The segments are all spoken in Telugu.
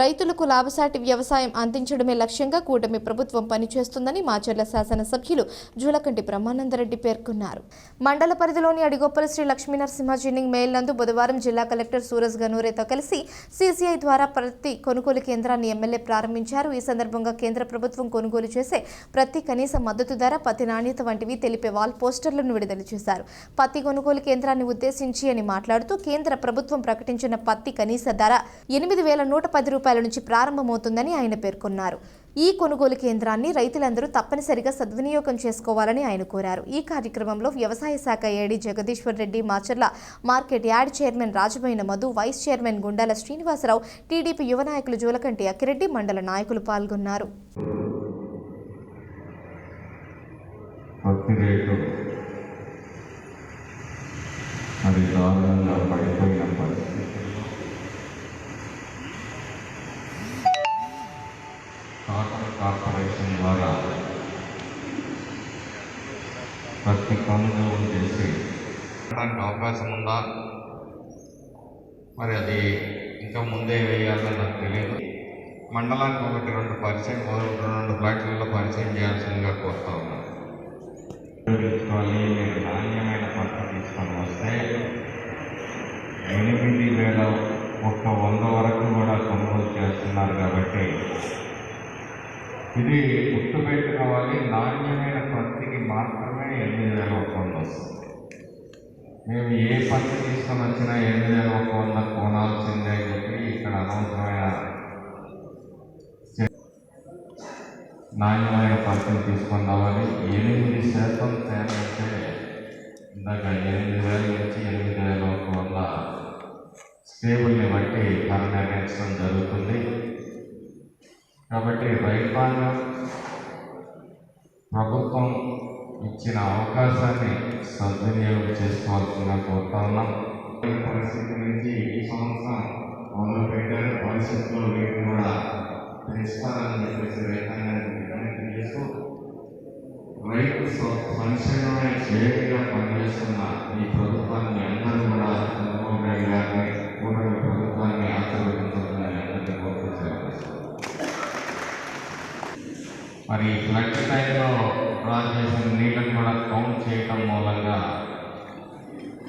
రైతులకు లాభసాటి వ్యవసాయం అందించడమే లక్ష్యంగా కూటమి ప్రభుత్వం పనిచేస్తుందని మాచర్ల శాసనసభ్యులు జూలకంటి బ్రహ్మానందరెడ్డి పేర్కొన్నారు. మండల పరిధిలోని అడిగొప్పల శ్రీ లక్ష్మీనరసింహజీనింగ్ నరసింహ మేల్ నందు బుధవారం జిల్లా కలెక్టర్ సూరజ్ గనూరేతో కలిసి సీసీఐ ద్వారా ప్రతి కొనుగోలు కేంద్రాన్ని ఎమ్మెల్యే ప్రారంభించారు. ఈ సందర్భంగా కేంద్ర ప్రభుత్వం కొనుగోలు చేసే ప్రతి కనీస మద్దతు ధర పత్తి నాణ్యత వంటివి తెలిపే వాల్ పోస్టర్లను విడుదల చేశారు. పత్తి కొనుగోలు కేంద్రాన్ని ఉద్దేశించి అని మాట్లాడుతూ కేంద్ర ప్రభుత్వం ప్రకటించిన పత్తి కనీస ధర ఎనిమిది వేల నూట పది రూపాయల నుంచి ప్రారంభమవుతుందని ఆయన పేర్కొన్నారు. ఈ కొనుగోలు కేంద్రాన్ని రైతులందరూ తప్పనిసరిగా సద్వినియోగం చేసుకోవాలని ఆయన కోరారు. ఈ కార్యక్రమంలో వ్యవసాయ శాఖ AD Jagadeeswar Reddy Macherla market yard chairman రాజమైన Madhu vice chairman Gundala Srinivasarao TDP యువ నాయకులు జూలకంటి అక్కిరెడ్డి మండల నాయకులు పాల్గొన్నారు. అది దారుణంగా కాటన్ కార్పొరేషన్ ద్వారా ప్రతి కొనుగోలు చేసి దానికి అవకాశం ఉందా? మరి అది ఇంకా ముందే వేయాలని నాకు తెలియదు. మండలానికి ఒకటి రెండు పరిచయం ఒకటి రెండు ఫ్లాట్లలో పరిచయం చేయాల్సిందిగా కోరుతా ఉన్నాను. నాణ్యమైన ఇది గుర్తుపెట్టుకోవాలి. నాణ్యమైన పత్తికి మాత్రమే ఎనిమిది వేల ఒక వంద వస్తుంది. మేము ఏ పత్తి తీసుకొని వచ్చినా ఎనిమిది వేల ఒక వంద కొనాల్సిందే చెప్పి ఇక్కడ అనవసరమైన నాణ్యమైన పత్తిని తీసుకొని రావాలి. ఎనిమిది శాతం తేడా అంటే ఇందాక ఎనిమిది వేల నుంచి ఎనిమిది వేల ఒక వంద స్టేబుల్ని బట్టి ధర నిర్ణయించడం జరుగుతుంది. కాబట్టి రైతాంగం ప్రభుత్వం ఇచ్చిన అవకాశాన్ని సద్వినియోగం చేసుకోవాల్సిందిగా కోరుతా ఉన్నాం. పరిస్థితి నుంచి ఈ సంవత్సరం మొదలు పెట్టారు భవిష్యత్తులో మీరు కూడా పెంచుతారని మరి ఫ్లడ్ టైంలో డ్రా చేసిన నీళ్ళని కూడా కౌంట్ చేయటం మూలంగా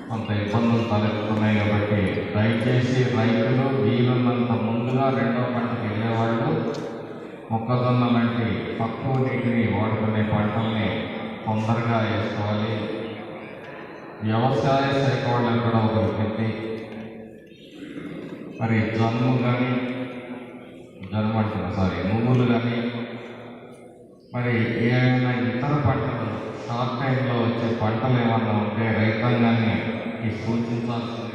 కొంత ఇబ్బందులు తలెత్తున్నాయి కాబట్టి దయచేసి రైతులు వీలున్నంత ముందుగా రెండో పంటకు వెళ్ళేవాళ్ళు మొక్కజొన్న లాంటి తక్కువ నీటిని వాడుకునే పంటల్ని తొందరగా వేసుకోవాలి. వ్యవసాయ శాఖ వాళ్ళని కూడా ఒక విజ్ఞప్తి మరి జన్ము కానీ జన్మ అంటున్నా సారీ నువ్వులు కానీ మరి ఏమైనా ఇతర పంటలు షార్ట్ టైంలో వచ్చే పంటలు ఏమన్నా ఉంటే రైతాంగాన్ని సూచించాల్సింది.